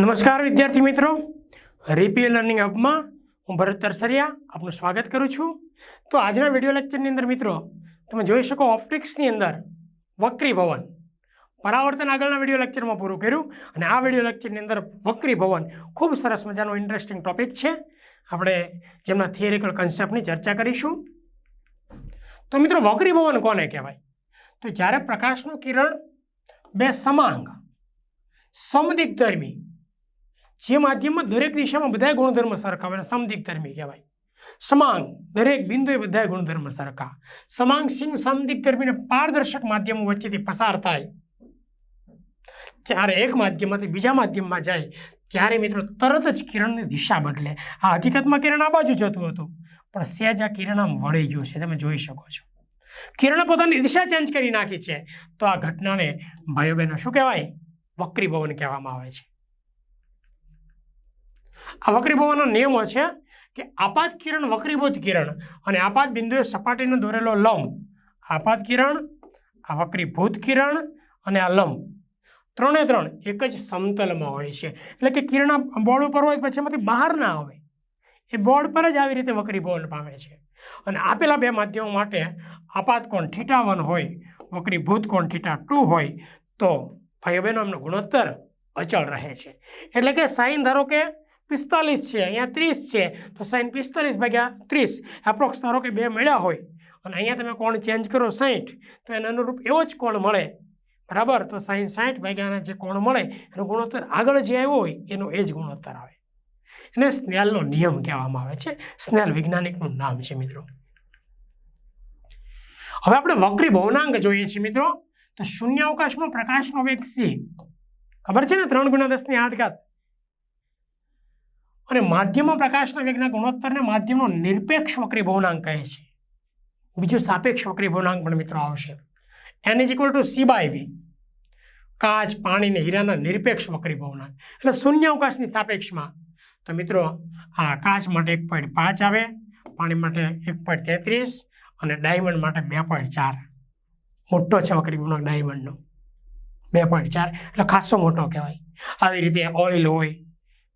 નમસ્કાર, વિદ્યાર્થી મિત્રો. રીપીએ લર્નિંગ હબમાં હું ભરત તરસરિયા આપનું સ્વાગત કરું છું. તો આજના વીડિયો લેક્ચરની અંદર મિત્રો, તમે જોઈ શકો ઓપ્ટિક્સની અંદર વક્રી ભવન. પરાવર્તન આગળના વીડિયો લેક્ચરમાં પૂરું કર્યું અને આ વીડિયો લેક્ચરની અંદર વક્રી ભવન. ખૂબ સરસ મજાનો ઇન્ટરેસ્ટિંગ ટોપિક છે. આપણે જેમના થિયરિકલ કન્સેપ્ટની ચર્ચા કરીશું. તો મિત્રો, વક્રી ભવન કોને કહેવાય? તો જ્યારે પ્રકાશનું કિરણ બે સમાંગ સમદિગ્ધર્મી જે માધ્યમમાં દરેક દિશામાં બધા ગુણધર્મ સરખા હોય એને સમદિગ્ધર્મી કહેવાય. સમાંગ દરેક બિંદુએ બધા ગુણધર્મ સરખા. સમાંગ સિંહ સમદિગ્ધર્મીને પારદર્શક માધ્યમો વચ્ચેથી પસાર થાય. ત્યારે એક માધ્યમમાંથી બીજા માધ્યમમાં જાય. ત્યારે મિત્રો તરત જ કિરણની દિશા બદલે. આ હકીકતમાં કિરણ આ બાજુ જતું હતું. પણ સહેજ આ કિરણ આમ વળી ગયું છે. તમે જોઈ શકો છો. કિરણે પોતાની દિશા ચેન્જ કરી નાખી છે. તો આ ઘટનાને ભાઈઓ બહેનો શું કહેવાય? વક્રીભવન કહેવામાં આવે છે. આ વક્રીભવનનો નિયમો છે કે આપાત કિરણ વક્રીભૂત કિરણ અને આપાત બિંદુએ સપાટીનો દોરેલો લંબ. આપાત કિરણ, આ વક્રીભૂત કિરણ અને આ લંબ. ત્રણે ત્રણ એક જ સમતલમાં હોય છે. એટલે કે કિરણ બોર્ડ ઉપર હોય પછી એમાંથી બહાર ના આવે. એ બોર્ડ પર જ આવી રીતે વક્રીભવન પામે છે. અને આપેલા બે માધ્યમો માટે આપાત કોણ થીટા વન હોય, વક્રીભૂત કોણ થીટા ટુ હોય, તો ભાઈઓ બહેનો, એમનો ગુણોત્તર અચળ રહે છે. એટલે કે સાઈન ધારો કે પિસ્તાલીસ છે, અહીંયા ત્રીસ છે. તો સાઈન પિસ્તાલીસ ભાગ્યા ત્રીસ. એપ્રોક્સ ધારો કે બે મળ્યા હોય. અને અહીંયા તમે કોણ ચેન્જ કરો સાહીઠ તો એને અનુરૂપ એવો જ કોણ મળે. બરાબર? તો સાઈન સાહીઠ ભાગ્યાના જે કોણ મળે, એનો ગુણોત્તર આગળ જે આવ્યો હોય, એનો એ જ ગુણોત્તર આવે. એને સ્નેલનો નિયમ કહેવામાં આવે છે. સ્નેલ વૈજ્ઞાનિકનું નામ છે, મિત્રો. હવે આપણે વક્રી ભવનાંક જોઈએ છીએ, મિત્રો. તો શૂન્ય અવકાશમાં પ્રકાશનો વેગ સી ખબર છે ને? ત્રણ ગુણ્યા દસની આઠ ઘાત. અને માધ્યમમાં પ્રકાશના વેગના ગુણોત્તરને માધ્યમનો નિરપેક્ષ વક્રી ભવનાંક કહે છે. બીજું સાપેક્ષ વક્રી ભવનાંક પણ મિત્રો આવશે. N is equal to C by V કાચ, પાણી ને હીરાના નિરપેક્ષ વક્રી ભવનાંક. એટલે શૂન્ય અવકાશની સાપેક્ષમાં તો મિત્રો આ કાચ માટે એક પોઈન્ટ પાંચ આવે, પાણી માટે એક પોઈન્ટ તેત્રીસ અને ડાયમંડ માટે બે પોઈન્ટ ચાર. મોટો છે વક્રી ભવનાંક ડાયમંડનો બે પોઈન્ટ ચાર. એટલે ખાસો મોટો કહેવાય. આવી રીતે ઓઇલ હોય.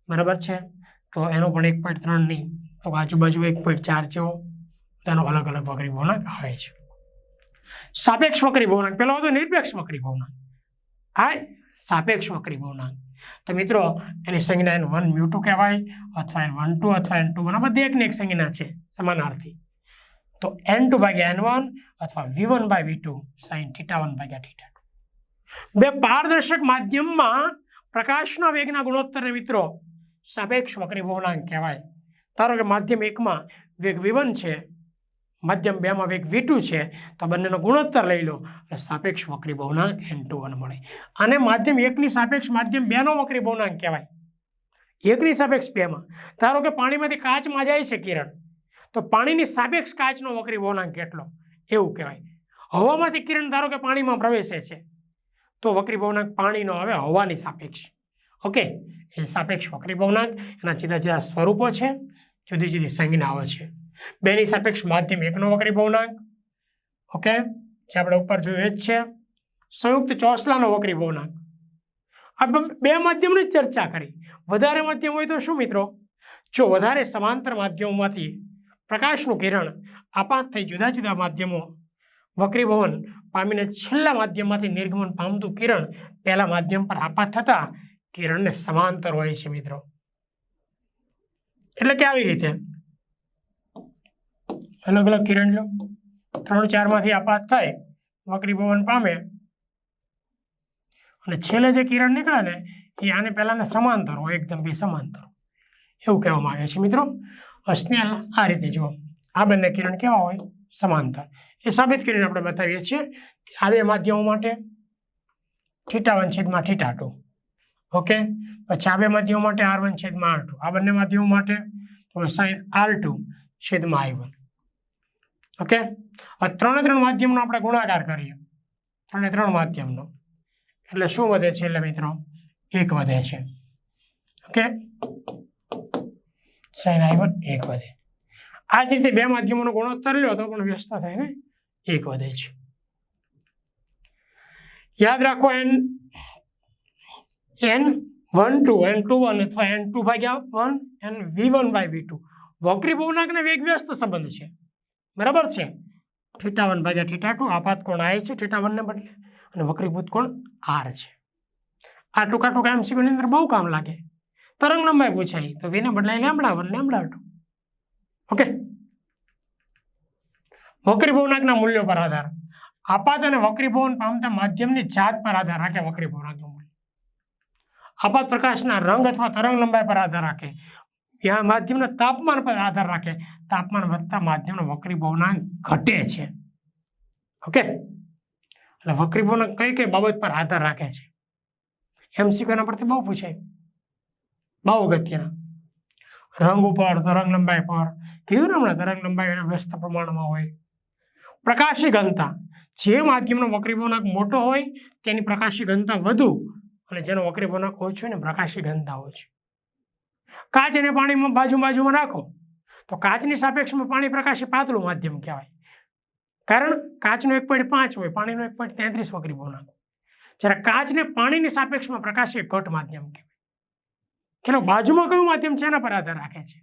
બરાબર છે? તો એનો પણ એક પોઈન્ટ ત્રણ નહીં. તો આજુબાજુ એક પોઈન્ટ ચાર જેવો તેનો અલગ અલગ વક્રી ભવનાંક આવે છે. સાપેક્ષ વક્રી ભવનાંક પેલો હતો નિરપેક્ષ વક્રી ભવનાંક હા, સાપેક્ષ વક્રી ભવનાંક તો મિત્રો, એની સંજ્ઞા એન વન મ્યુ ટુ કહેવાય, અથવા એન વન ટુ અથવા એન ટુ વન આ બધી એકની એક સંજ્ઞા છે, સમાનાર્થી. તો એન ટુ ભાગ્યા એન વન અથવા V one by V two sine theta one ભાગ્યા થીટા ટુ બે પારદર્શક માધ્યમમાં પ્રકાશના વેગના ગુણોત્તરને મિત્રો સાપેક્ષ વક્રી ભવનાંક કહેવાય. ધારો કે માધ્યમ એકમાં વેગ વિવન છે, માધ્યમ બેમાં વેગ વીટુ છે, તો બંનેનો ગુણોત્તર લઈ લો. એટલે સાપેક્ષ વક્રી ભવનાંક એન ટુ વન મળે. અને માધ્યમ એકની સાપેક્ષ માધ્યમ બેનો વક્રી ભવનાંક કહેવાય. એકની સાપેક્ષ બેમાં. ધારો કે પાણીમાંથી કાચમાં જાય છે કિરણ, તો પાણીની સાપેક્ષ કાચનો વક્રી ભવનાંક કેટલો? એવું કહેવાય. હવામાંથી કિરણ ધારો કે પાણીમાં પ્રવેશે છે, તો વક્રી ભવનાંક પાણીનો આવે હવાની સાપેક્ષ. ઓકે, એ સાપેક્ષ વક્રી ભવનાંક એના જુદા જુદા સ્વરૂપો છે, જુદી જુદી સંજ્ઞાઓ છે. બેની સાપેક્ષ માધ્યમ એકનો વક્રી ભવનાંક ઓકે, જે આપણે ઉપર જોયું એ જ છે. સંયુક્ત ચોસલાનો વક્રી ભવનાંક આ બે માધ્યમની ચર્ચા કરી. વધારે માધ્યમ હોય તો શું મિત્રો? જો વધારે સમાંતર માધ્યમોમાંથી પ્રકાશનું કિરણ આપાત થઈ જુદા જુદા માધ્યમો વક્રીભવન પામીને છેલ્લા માધ્યમમાંથી નિર્ગમન પામતું કિરણ પહેલા માધ્યમ પર આપાત થતા કિરણને સમાંતર હોય છે મિત્રો. એટલે કે આવી રીતે. અલગ અલગ કિરણ લો. ત્રણ ચારમાંથી આપાત થાય વક્રીભવન પામે. અને છેલ્લે જે કિરણ નીકળે ને, એ આને પહેલાંને સમાંતર હોય, એકદમ બે સમાંતર. એવું કહેવામાં આવે છે મિત્રો. સ્નેલ આ રીતે જુઓ. આ બંને કિરણ કેવા હોય? સમાંતર. એ સાબિત કરીને આપણે બતાવીએ છીએ આ બે માધ્યમો માટે theta one theta two. Okay? પછી આ બે માધ્યમો માટે આર વન છેદમાં આર ટુ. આ બંને માધ્યમો માટે તો સાઈન આર ટુ છેદમાં આઈ વન. ઓકે? ત્રણે ત્રણ માધ્યમનો આપણે ગુણાકાર કરીએ. ત્રણે ત્રણ માધ્યમનો. એટલે શું વધે છે એટલે મિત્રો? એક વધે છે. ઓકે? સાઈન આઈ વન એક વધે. આ જ રીતે બે માધ્યમોનો ગુણોત્તર લ્યો તો પણ વ્યસ્ત થાય ને? એક વધે છે. યાદ રાખો N N one two, N two one અથવા એન ટુ ભાગ્યા one, N V one by V two. વક્રી પૂર્ણાંકને વેગ વ્યસ્ત સંબંધ છે. બરાબર છે? થીટા વન ભાગ્યા થીટા ટુ આપાત કોણ આય છે થીટા વનને બદલે, અને વક્રીભૂત કોણ આર છે. આ ટૂંકા ટૂંકા એમસીક્યુની અંદર બહુ કામ લાગે. તરંગ લંબાઈ પૂછાય, તો વીને બદલાય lambda one, lambda two. Okay? વક્રી વક્રીભવનાંકના મૂલ્યો પર આધાર. આપાત અને વક્રીભવન પામતા માધ્યમની જાત પર આધાર. રાખે વક્રીભવનાંકનું મૂલ્ય આપાત પ્રકાશના રંગ અથવા તરંગ લંબાઈ પર આધાર રાખે. યા માધ્યમના તાપમાન પર આધાર રાખે. તાપમાન વધતા માધ્યમનો વક્રીભવનાંક ઘટે છે. ઓકે? એટલે વક્રીભવનાંક કઈ કઈ બાબત પર આધાર રાખે છે? એમસીક્યુના પરથી બહુ પૂછાય. બહુ અગત્યના. રંગ ઉપર, તરંગ લંબાઈ પર. કેવી રમણા તરંગ લંબાઈ વ્યસ્ત પ્રમાણમાં હોય? પ્રકાશી ઘનતા. જે માધ્યમનો વક્રીભવનાંક મોટો હોય, તેની પ્રકાશી ઘનતા વધુ અને જેનો વક્રીભવનાંક હોય ને, પ્રકાશી ઘનતા ઓછી કાચ અને પાણીમાં બાજુ બાજુમાં નાખો. તો કાચની સાપેક્ષમાં પાણી પ્રકાશી પાતળું માધ્યમ કહેવાય. કારણ કાચનો એક પોઈન્ટ પાંચ હોય, પાણીનો એક પોઈન્ટ તેત્રીસ વક્રીભવનાંક જ્યારે કાચને પાણીની સાપેક્ષમાં પ્રકાશી ઘટ માધ્યમ કહેવાય. તેનો બાજુમાં કયું માધ્યમ છે એના પર આધાર રાખે છે?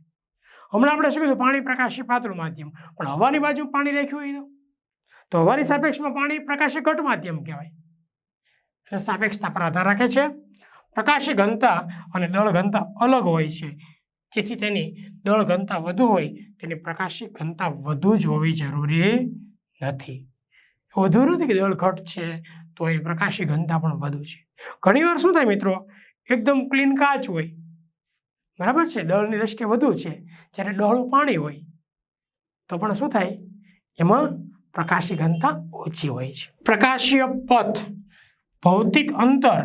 હમણાં આપણે શું કીધું? પાણી પ્રકાશી પાતળું માધ્યમ. પણ હવાની બાજુ પાણી રાખ્યું હોય તો હવાની સાપેક્ષમાં પાણી પ્રકાશી ઘટ માધ્યમ કહેવાય. એટલે સાપેક્ષતા પર આધાર રાખે છે. પ્રકાશી ઘનતા અને દળ ઘનતા અલગ હોય છે. તેથી તેની દળ ઘનતા વધુ હોય, તેની પ્રકાશી ઘનતા વધુ જ હોવી જરૂરી નથી. વધુ નથી કે દળ ઘટ છે, તો એ પ્રકાશી ઘનતા પણ વધુ છે. ઘણીવાર શું થાય મિત્રો? એકદમ ક્લીન કાચ હોય. બરાબર છે? દળની દ્રષ્ટિએ વધુ છે. જ્યારે ડહોળું પાણી હોય, તો પણ શું થાય? એમાં પ્રકાશી ઘનતા ઓછી હોય છે. પ્રકાશીય પથ ભૌતિક અંતર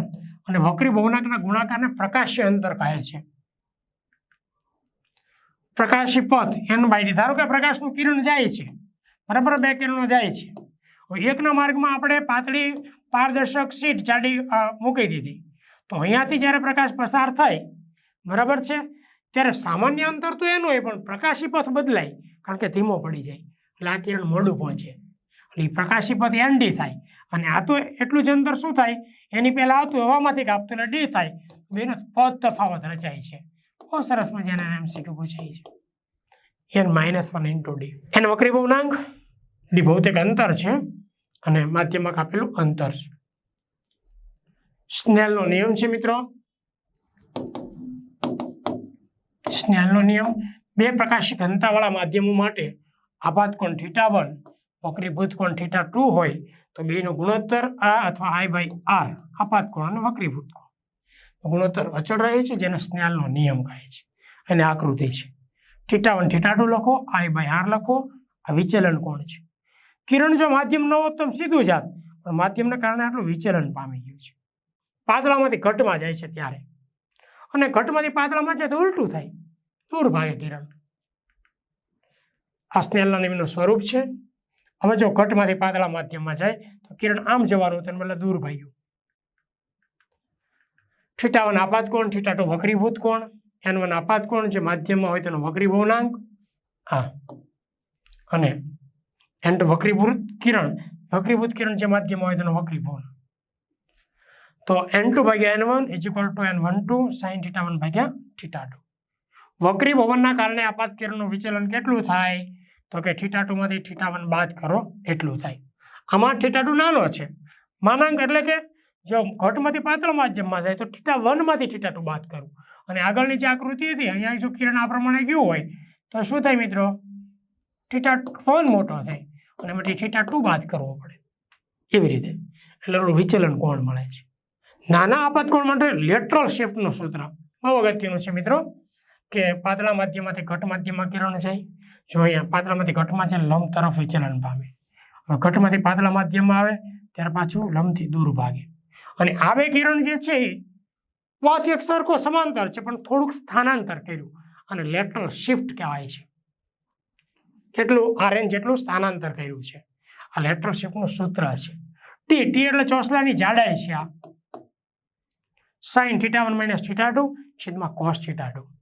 અને વક્રી ભવનાકના ગુણાકારને પ્રકાશ્ય અંતર કહે છે. પ્રકાશી પથ, એન બાય ધારો કે પ્રકાશનું કિરણ જાય છે. બરાબર બે કિરણો જાય છે. એકના માર્ગમાં આપણે પાતળી પારદર્શક સીટ જાડી મૂકી દીધી. તો અહીંયાથી જ્યારે પ્રકાશ પસાર થાય, બરાબર છે? ત્યારે સામાન્ય અંતર તો એનું હોય, પણ પ્રકાશી પથ બદલાય, કારણ કે ધીમો પડી જાય. એટલે આ કિરણ મોડું પહોંચે. એટલે પ્રકાશી પથ એનડી થાય. અને આ તો એટલું જ અંતર શું થાય? એની પહેલાં આવતું હવામાંથી કાપતું એટલે ડી થાય. બેનો પદ તફાવત રચાય છે. બહુ સરસ મજાના એમસીક્યુ પૂછાય છે. N minus one into D N વક્રી ભવનાંક ડી ભૌતિક અંતર છે. અને માધ્યમમાં કાપેલું અંતર છે. સ્નેલનો નિયમ છે મિત્રો. સ્નેલનો નિયમ. બે પ્રકાશિક ઘનતાવાળા માધ્યમો માટે આપાત કોણ થીટા વન વક્રીભૂત કોણ થીટા ટુ હોય તો બેનો ગુણોત્તર આ અથવા આઈ બાય આર, આપાત કોણ અને કોણ. ગુણોત્તર અચળ રહે છે, જેને સ્નેલનો નિયમ કહે છે અને આકૃતિ છે. થીટા વન થીટા ટુ લખો, આઈ બાય આર લખો, આ વિચલન કોણ છે? કિરણ જો માધ્યમ ન હોત તો સીધું જાત પણ માધ્યમને કારણે આટલું વિચલન પામી ગયું છે. પાતળામાંથી ઘટમાં જાય છે ત્યારે. અને ઘટમાંથી પાતળામાં જાય તો ઉલટું થાય. દૂર ભાગે કિરણ. આ સ્નેલના નિયમનું સ્વરૂપ છે. હવે જો ઘટમાંથી પાતળા માધ્યમમાં જાય, તો કિરણ આમ જવાનું તેને મતલબ દૂર ભાગ્યું થીટા વન આપાત કોણ થીટા ટુ વક્રીભૂત કોણ એન વન આપાત કોણ જે માધ્યમમાં હોય તેનો વક્રીભવનાંક. હા. અને એન ટુ વક્રીભૂત કિરણ વક્રીભૂત કિરણ જે માધ્યમમાં હોય તેનો વક્રીભવન. તો એન ટુ ભાગ્યા N one is equal to N one two sine theta one ભાગ્યા થીટા ટુ. વક્રી ભવનના કારણે આપાત કિરણનું વિચલન કેટલું થાય? તો કે થીટા ટુમાંથી થીટા વન બાદ કરો, એટલું થાય. આમાં થીટા ટુ નાનો છે. માનાંક એટલે કે જો ઘટમાંથી પાતળ માધ્યમમાં જાય તો થીટા વનમાંથી થીટા ટુ બાદ કરું. અને આગળની જે આકૃતિ હતી, અહીંયા જો કિરણ આ પ્રમાણે ગયું હોય, તો શું થાય મિત્રો? થીટા વન મોટો થાય. અને એમાંથી થીટા ટુ બાદ કરવો પડે. એવી રીતે. એટલે વિચલન કોણ મળે છે? નાના આપાત કોણ માટે લેટરલ શિફ્ટનું સૂત્ર. બહુ અગત્યનું છે મિત્રો. કે પાતળા માધ્યમમાંથી ઘટ માધ્યમમાં કિરણ જાય જો અહીંયા પાતળામાંથી ઘટમાં છે લંબ તરફ વિચલન પામે. હવે ઘટમાંથી પાતળા માધ્યમમાં આવે, ત્યાર પાછું લંબથી દૂર ભાગે. અને આવે કિરણ જે છે એ એક સરખો સમાંતર છે, પણ થોડુંક સ્થાનાંતર કર્યું. અને લેટરલ શિફ્ટ કહેવાય છે. કેટલું? આ રેન્જ જેટલું સ્થાનાંતર કર્યું છે. આ લેટરલ શિફ્ટનું સૂત્ર છે. ટી ટી એટલે ચોસલાની જાડાઈ છે આ. Sine theta one minus theta two છેદમાં કોસ થીટા ટુ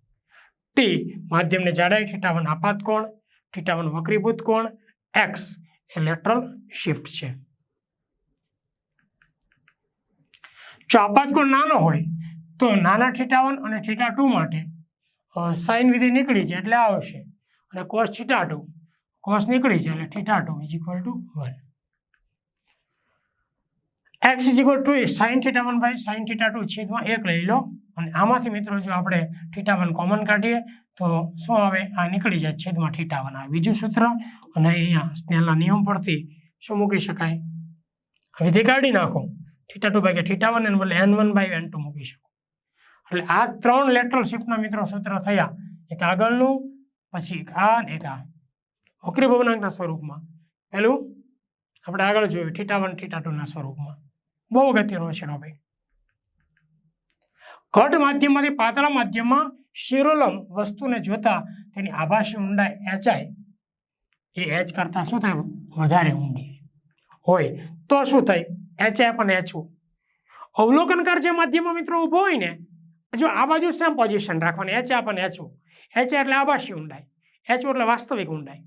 ટી, માધ્યમની જાડાઈ થીટા વન આપાત કોણ? થીટાવન વક્રીભૂત કોણ? એક્સ, એ લેટરલ શિફ્ટ છે. જો આપાત કોણ નાનો હોય, તો નાના થીટાવન અને થીટા ટુ માટે સાઇન વિધિ નીકળી છે એટલે આવશે. અને કોસ થીટા ટુ કોસ નીકળી છે એટલે theta two is equal to one X is equal to sine theta one by sine theta two છેદમાં એક લઈ લો. અને આમાંથી મિત્રો જો આપણે થીટા વન કોમન કાઢીએ, તો શું આવે? આ નીકળી જાય છેદમાં થીટા વન આવે બીજું સૂત્ર અને અહીંયા સ્નેલના નિયમ પરથી શું મૂકી શકાય? વિધિ કાઢી નાખો. થીટા ટુ કે થીટા વન એને બદલે N one by N two મૂકી શકો. એટલે આ ત્રણ લેટરલ શિફ્ટના મિત્રો સૂત્ર થયા. એક આગળનું, પછી એક આ અને એક આ. વક્રી ભવનાંકના સ્વરૂપમાં. પહેલું, આપણે આગળ જોયું થીટા વન થીટા ટુના સ્વરૂપમાં. બહુ અગત્યનો છે ભાઈ. ઘટ માધ્યમમાંથી પાતળા માધ્યમમાં શિરોલમ વસ્તુને જોતા તેની આભાસી ઊંડાઈ એચઆઈ એ એચ કરતાં શું થાય? વધારે ઊંડી. હોય તો શું થાય? એચઆઈ પણ એચવું અવલોકનકાર જે માધ્યમમાં મિત્રો ઊભો હોય ને, જો આ બાજુ સેમ પોઝિશન રાખવાની. એચ પણ એચવું એચ એટલે આભાસી ઊંડાઈ. એચ એટલે વાસ્તવિક ઊંડાઈ.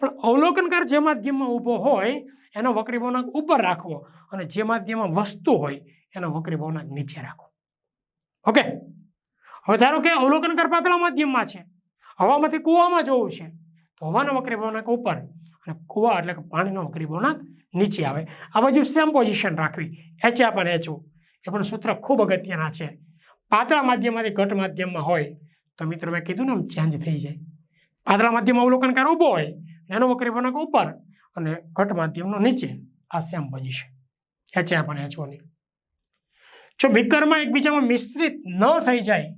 પણ અવલોકનકાર જે માધ્યમમાં ઊભો હોય, એનો વક્રી ભવનાંક ઉપર રાખવો અને જે માધ્યમમાં વસ્તુ હોય, એનો વક્રી ભવનાંક નીચે રાખવો. ઓકે હવે ધારો કે અવલોકનકાર પાતળા માધ્યમમાં છે. હવામાંથી કૂવામાં જવું છે. તો હવાનો વકરી ભવનાંક ઉપર. અને કૂવા એટલે કે પાણીનો વક્રી ભવનાંક નીચે આવે. આ બાજુ સેમ પોઝિશન રાખવી. એચ આપ અને એચઓ એ પણ સૂત્ર ખૂબ અગત્યના છે. પાતળા માધ્યમમાંથી ઘટ માધ્યમમાં હોય, તો મિત્રો મેં કીધું ને આમ ચેન્જ થઈ જાય. પાતળા માધ્યમમાં અવલોકનકાર ઊભો હોય એનો વકરી ભવનાંક ઉપર અને ઘટ માધ્યમનો નીચે. આ સેમ પોઝિશન એચ પણ એચઓની જો બીકરમાં એકબીજામાં મિશ્રિત ન થઈ જાય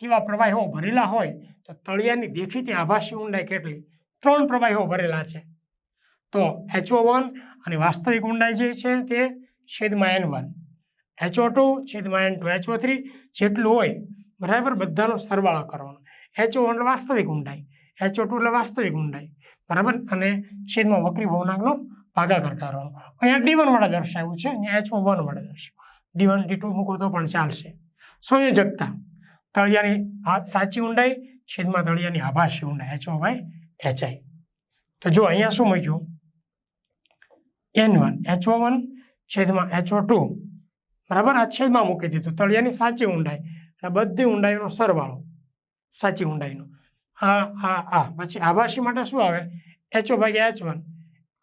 તેવા પ્રવાહીઓ ભરેલા હોય, તો તળિયાની દેખીતી આભાસી ઊંડાઈ કેટલી? ત્રણ પ્રવાહીઓ ભરેલા છે. તો એચઓ વન અને વાસ્તવિક ઊંડાઈ જે છે તે છેદમાં N one H O two છેદમાં N two H O three જેટલું હોય, બરાબર બધાનો સરવાળો કરવાનો. એચઓ વન વાસ્તવિક ઊંડાઈ. એચઓ ટુ એટલે વાસ્તવિક ઊંડાઈ. બરાબર? અને છેદમાં વક્રી ભવનાંકનો ભાગાકાર કરવાનો. અહીંયા ડી વન વડે દર્શાવ્યું છે અહીંયા એચઓ વન વડે દર્શાવ્યું ડી વન ડી ટુ મૂકો તો પણ ચાલશે. સંયોજકતા તળિયાની સાચી ઊંડાઈ, છેદમાં તળિયાની આભાસી ઊંડાઈ. એચઓ બાય એચઆઈ તો જો અહીંયા શું મૂક્યું? N one H O one છેદમાં એચઓ ટુ બરાબર? આ છેદમાં મૂકી દીધું. તળિયાની સાચી ઊંડાઈ. અને બધી ઊંડાઈનો સરવાળો. સાચી ઊંડાઈનો. આ આ આ પછી આભાસી માટે શું આવે? એચઓ ભાગ્યા એચ વન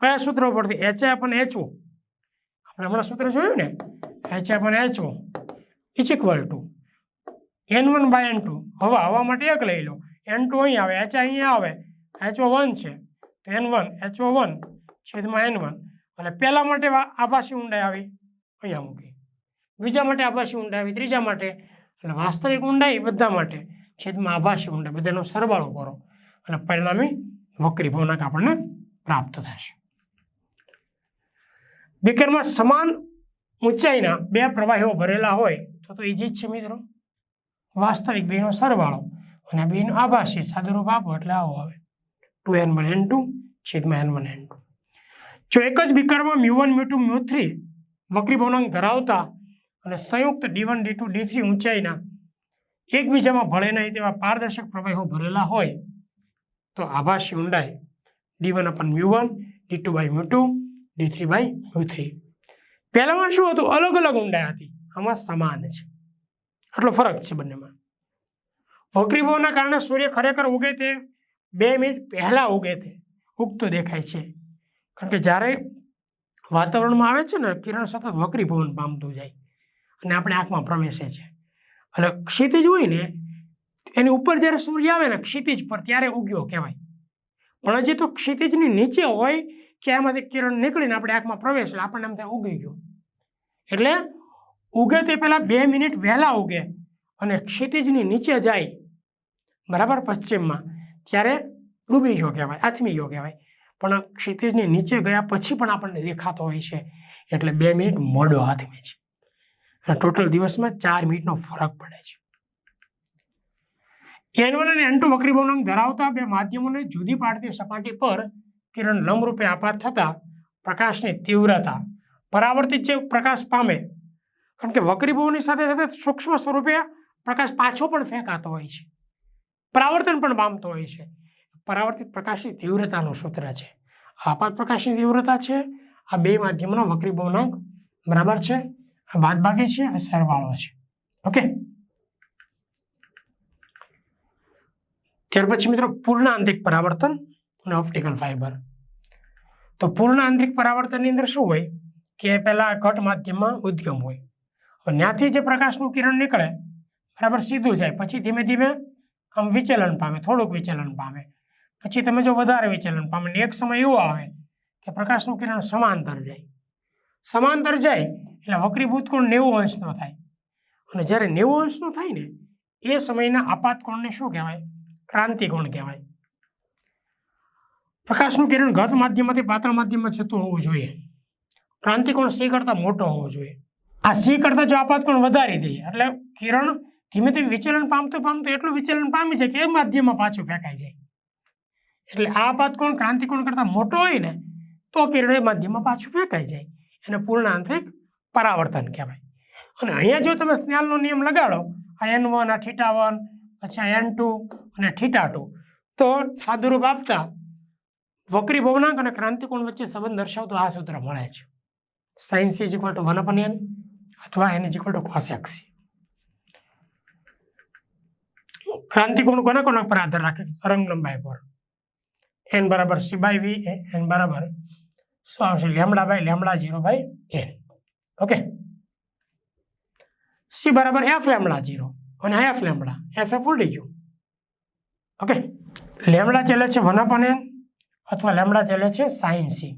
કયા સૂત્રો પરથી એચઆઈ આપણને એચઓ આપણે હમણાં સૂત્ર જોયું ને? એચ પણ H O is equal to N one by N two. હવા હવા માટે એક લઈ લો. એન ટુ અહીં આવે, એચ અહીંયા આવે. એચઓ વન છે. તો N one, H O one છેદમાં એન વન. અને પહેલા માટે આભાસી ઊંડાઈ આવી. અહીંયા મૂકી. બીજા માટે આભાસી ઊંડાઈ આવી. ત્રીજા માટે. એટલે વાસ્તવિક ઊંડાઈ બધા માટે છેદમાં આભાસી ઊંડાઈ. બધાનો સરવાળો કરો. અને પરિણામી વક્રી ભવનાક આપણને પ્રાપ્ત થશે. બીકરમાં સમાન ઊંચાઈના બે પ્રવાહીઓ ભરેલા હોય તો તો ઈજી જ છે મિત્રો. વાસ્તવિક બેનો સરવાળો અને બેનો આભાસી સાદુરૂપ આપો એટલે આવો આવે. Two N one N two છેદમાં એન વન એન ટુ. જો એક જ વિકારમાં mu one mu two mu three વક્રી ભવનાંક ધરાવતા અને સંયુક્ત D one D two D three ઊંચાઈના એકબીજામાં ભળે નહીં તેવા પારદર્શક પ્રવાહીઓ ભરેલા હોય તો આભાસી ઊંડાઈ D one upon mu one, D two by mu two, D three by mu three. પહેલામાં શું હતું? અલગ અલગ ઊંડાઈ હતી. આમાં સમાન છે. આટલો ફરક છે બંનેમાં. વક્રીભાવના કારણે સૂર્ય ખરેખર ઉગે તે બે મિનિટ પહેલાં ઉગે તે ઉગતો દેખાય છે. કારણ કે જ્યારે વાતાવરણમાં આવે છે ને, કિરણ સતત વક્રીભવન પામતું જાય અને આપણે આંખમાં પ્રવેશે છે. એટલે ક્ષિતિજ હોય ને, એની ઉપર જ્યારે સૂર્ય આવે ને, ક્ષિતિજ પર ત્યારે ઉગ્યો કહેવાય. પણ હજી તો ક્ષિતિજની નીચે હોય કે આમાંથી કિરણ નીકળીને આપણે આંખમાં પ્રવેશ એટલે આપણને એમ થાય ઉગી ગયો. એટલે ઉગે તે પહેલાં બે મિનિટ વહેલા ઉગે અને ક્ષિતિજની નીચે જાય, બરાબર પશ્ચિમમાં, ત્યારે ડૂબી ગયો કહેવાય, આથમી ગયો કહેવાય. પણ ક્ષિતિજની નીચે ગયા પછી પણ આપણને દેખાતો હોય છે, એટલે બે મિનિટ મોડો આથમે છે. અને ટોટલ દિવસમાં ચાર મિનિટનો ફરક પડે છે. એન વન અને એન ટુ વક્રી ધરાવતા બે માધ્યમોને જુદી પાડતી સપાટી પર કિરણ લંબરૂપે આપાત થતાં પ્રકાશની તીવ્રતા પરાવર્તિત જે પ્રકાશ પામે. કારણ કે વક્રીભવની સાથે સાથે સૂક્ષ્મ સ્વરૂપે પ્રકાશ પાછો પણ ફેંકાતો હોય છે. પરાવર્તન પણ પામતો હોય છે. પરાવર્તિત પ્રકાશની તીવ્રતાનું સૂત્ર છે. આપાત પ્રકાશની તીવ્રતા છે. આ બે માધ્યમનો વક્રીભવનાંક બરાબર છે. આ બાદબાકી છે અને સરવાળો છે. ઓકે ત્યાર પછી મિત્રો પૂર્ણાંતિક પરાવર્તન. અને ઓપ્ટિકલ ફાઇબર તો પૂર્ણ આંતરિક પરાવર્તનની અંદર શું હોય? કે પહેલાં ઘટ માધ્યમમાં ઉદ્ગમ હોય. હવે ત્યાંથી જે પ્રકાશનું કિરણ નીકળે બરાબર સીધું જાય. પછી ધીમે ધીમે આમ વિચલન પામે થોડુંક વિચલન પામે. પછી તમે જો વધારે વિચલન પામે ને એક સમય એવો આવે કે પ્રકાશનું કિરણ સમાંતર જાય. સમાંતર જાય એટલે વક્રીભૂત કોણ નેવું અંશનો થાય. અને જ્યારે નેવું અંશનો થાય ને એ સમયના આપાત કોણને શું કહેવાય? ક્રાંતિકોણ કહેવાય. પ્રકાશનું કિરણ ઘત માધ્યમથી પાતળ માધ્યમમાં જતું હોવું જોઈએ. ક્રાંતિકોણ સી કરતાં મોટો હોવો જોઈએ. આ સી કરતાં જો આપાતકોણ વધારી દઈએ એટલે કિરણ ધીમે ધીમે વિચલન પામતું પામતું એટલું વિચલન પામી છે કે એ માધ્યમમાં પાછું ફેંકાઈ જાય. એટલે આ આપાતકોણ ક્રાંતિકોણ કરતાં મોટો હોય ને, તો કિરણ એ માધ્યમમાં પાછું ફેંકાઈ જાય. એને પૂર્ણ આંતરિક પરાવર્તન કહેવાય. અને અહીંયા જો તમે સ્નેલનો નિયમ લગાડો આ એન વન, આ થીટા વન, પછી આ એન ટુ અને થીટા ટુ, તો સાદુરૂપ આપતા વક્રી ભવનાંક અને ક્રાંતિકોણ વચ્ચે સંબંધ દર્શાવતો આ સૂત્ર મળે છે. Sine C is equal to one upon N અથવા N is equal to cosec C ક્રાંતિકોણ કોના કોના પર આધાર રાખે? તરંગ લંબાઈ પર. એન બરાબર સી બાય વી એન બરાબર શું આવશે lambda by lambda zero by N okay C બરાબર એફ લેમડા ઝીરો અને એફ લેમડા. એફ એફ ઉડી ગયું. ઓકે લેમડા ચેલે છે વન અપન એન અથવા લેમડા ચાલે છે સાયન્સી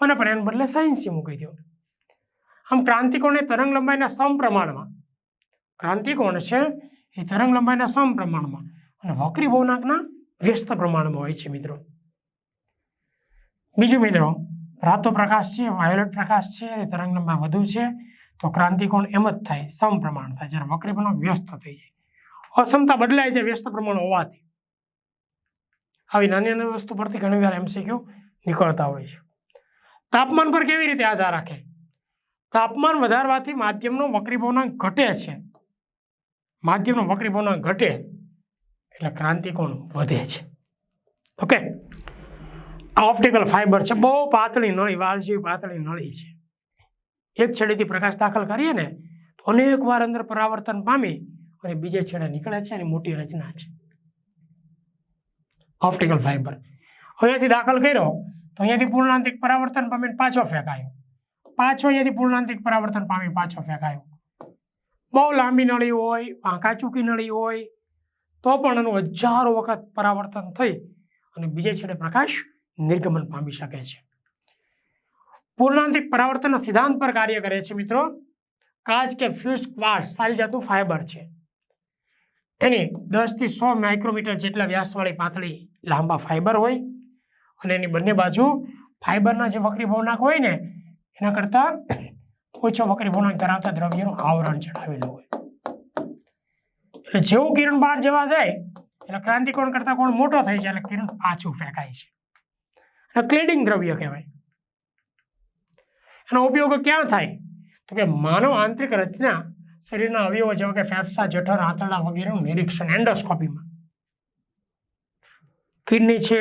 મને પણ એને બદલે સાયન્સી મૂકી દો આમ ક્રાંતિકોણ એ તરંગ લંબાઈના સમપ્રમાણમાં ક્રાંતિકોણ છે એ તરંગ લંબાઈના સમપ્રમાણમાં અને વક્રી ભવનાકના વ્યસ્ત પ્રમાણમાં હોય છે મિત્રો. બીજું મિત્રો, રાતો પ્રકાશ છે, વાયોલેટ પ્રકાશ છે, એ તરંગ લંબાઈ વધુ છે, તો ક્રાંતિકોણ એમ જ થાય, સમપ્રમાણ થાય, જ્યારે વક્રી ભવનાંક વ્યસ્ત થઈ જાય. અસમતા બદલાય છે વ્યસ્ત પ્રમાણ હોવાથી. આવી નાની નાની વસ્તુ પરથી ઘણી વાર એમસીક્યુ નીકળતા હોય છે. તાપમાન પર કેવી રીતે આધાર રાખે? તાપમાન વધારવાથી માધ્યમનો વક્રીભવનાંક ઘટે છે. માધ્યમનો વક્રીભવનાંક ઘટે એટલે ક્રાંતિકોણ વધે છે. ઓકે આ ઓપ્ટિકલ ફાઇબર છે. બહુ પાતળી નળી, વાલ જેવી પાતળી નળી છે. એક છેડેથી પ્રકાશ દાખલ કરીએ ને તો અનેક વાર અંદર પરાવર્તન પામી અને બીજે છેડે નીકળે છે અને મોટી રચના છે. ઓપ્ટિકલ ફાઇબર અહીંયાથી દાખલ કર્યો, તો અહીંયાથી પૂર્ણાંતિક પરાવર્તન પામીને પાછો ફેંકાયો પાછો અહીંયાથી પૂર્ણાંતિક પરાવર્તન પામી પાછો ફેંકાયો બહુ લાંબી નળી હોય પાંકા ચૂકી નળી હોય, તો પણ એનું હજારો વખત પરાવર્તન થઈ અને બીજે છેડે પ્રકાશ નિર્ગમન પામી શકે છે. પૂર્ણાંતિક પરાવર્તનના સિદ્ધાંત પર કાર્ય કરે છે મિત્રો. કાચ કે ફ્યુઝ ક્વાર્સ સારી જાતનું ફાઇબર છે. એની દસથી સો માઇક્રોમીટર જેટલા વ્યાસવાળી પાતળી લાંબા ફાઇબર હોય અને એની બંને બાજુ ફાઇબરના જે વક્રી ભવનાક હોય ને, એના કરતાં ઓછો વક્રી ભવનાક ધરાવતા દ્રવ્યનું આવરણ ચડાવેલું હોય. એટલે જેવું કિરણ બહાર જવા જાય, એટલે ક્રાંતિકોણ કરતાં કોણ મોટો થઈ જાય એટલે કિરણ પાછું ફેંકાય છે. અને ક્લેડિંગ દ્રવ્ય કહેવાય. એનો ઉપયોગ ક્યાં થાય? તો કે માનવ આંતરિક રચના શરીરના અવયવો જેવા કે ફેફસા, જઠર, આંતરડા વગેરેનું નિરીક્ષણ, એન્ડોસ્કોપીમાં. કિડની છે,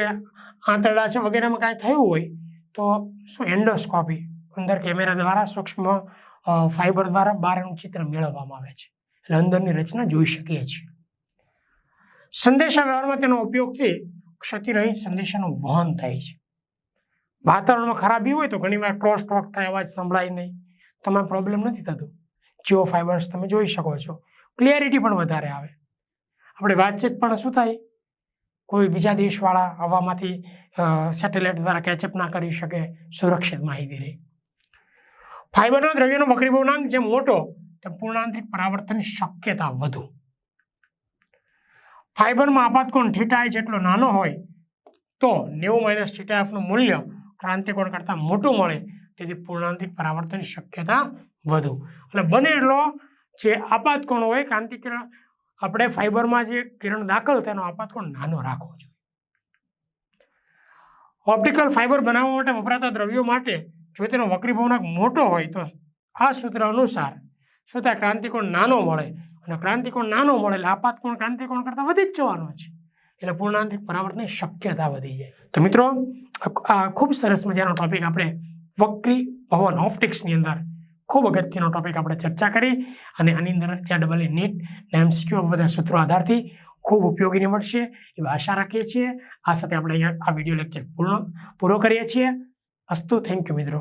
આંતરડા છે વગેરેમાં કાંઈ થયું હોય તો શું એન્ડોસ્કોપી અંદર કેમેરા દ્વારા સૂક્ષ્મ ફાઇબર દ્વારા બહારનું ચિત્ર મેળવવામાં આવે છે. એટલે અંદરની રચના જોઈ શકીએ છીએ. સંદેશા વ્યવહારમાં તેનો ઉપયોગથી ક્ષતિરહિત સંદેશાનું વહન થાય છે. વાતાવરણમાં ખરાબી હોય તો ઘણીવાર ક્રોસ ટોક થાય, અવાજ સંભળાય નહીં. તમારે પ્રોબ્લેમ નથી થતું. જીઓ ફાઇબર્સ તમે જોઈ શકો છો. ક્લિયરિટી પણ વધારે આવે. આપણે વાતચીત પણ શું થાય? કોઈ બીજા દેશવાળા હવામાંથી સેટેલાઇટ દ્વારા કેચઅપ ના કરી શકે સુરક્ષિત માહિતી રહે. ફાઇબરના દ્રવ્યનો વક્રીભવનાંક જેમ મોટો તેમ પૂર્ણાંતરિક પરાવર્તન શક્યતા વધુ. ફાઇબરમાં આપાતકોણ થીટા જેટલો નાનો હોય, તો નેવું માઇનસ થીટા એફનું મૂલ્ય ક્રાંતિકોણ કરતાં મોટું મળે, તેથી પૂર્ણાંતરિક પરાવર્તનની શક્યતા વધુ. એટલે બને એટલો જે આપાતકોણ હોય ક્રાંતિકિરણ આપણે ફાઇબરમાં જે કિરણ દાખલ, તેનો આપાતકોણ નાનો રાખવો જોઈએ. ઓપ્ટિકલ ફાઇબર બનાવવા માટે વપરાતા દ્રવ્યો માટે જો તેનો વક્રી ભવનાંક મોટો હોય, તો આ સૂત્ર અનુસાર શું થાય? ક્રાંતિકોણ નાનો મળે. અને ક્રાંતિકોણ નાનો મળે એટલે આપાતકોણ ક્રાંતિકોણ કરતાં વધી જ જવાનો છે. એટલે પૂર્ણાંતિક પરાવર્તનની શક્યતા વધી જાય. તો મિત્રો, આ ખૂબ સરસ મજાનો ટોપિક આપણે વક્રી ભવન ઓપ્ટિક્સની અંદર ખૂબ અગત્યનો ટોપિક આપણે ચર્ચા કરી અને આની અંદર જ્યાં ડબલ નીટ ને એમસીક્યુ બધા સૂત્રો આધારથી ખૂબ ઉપયોગી નીવડશે એવી આશા રાખીએ છીએ. આ સાથે આપણે અહીંયા આ વીડિયો લેક્ચર પૂર્ણ પૂરો કરીએ છીએ. અસ્તુ થેન્ક યુ મિત્રો.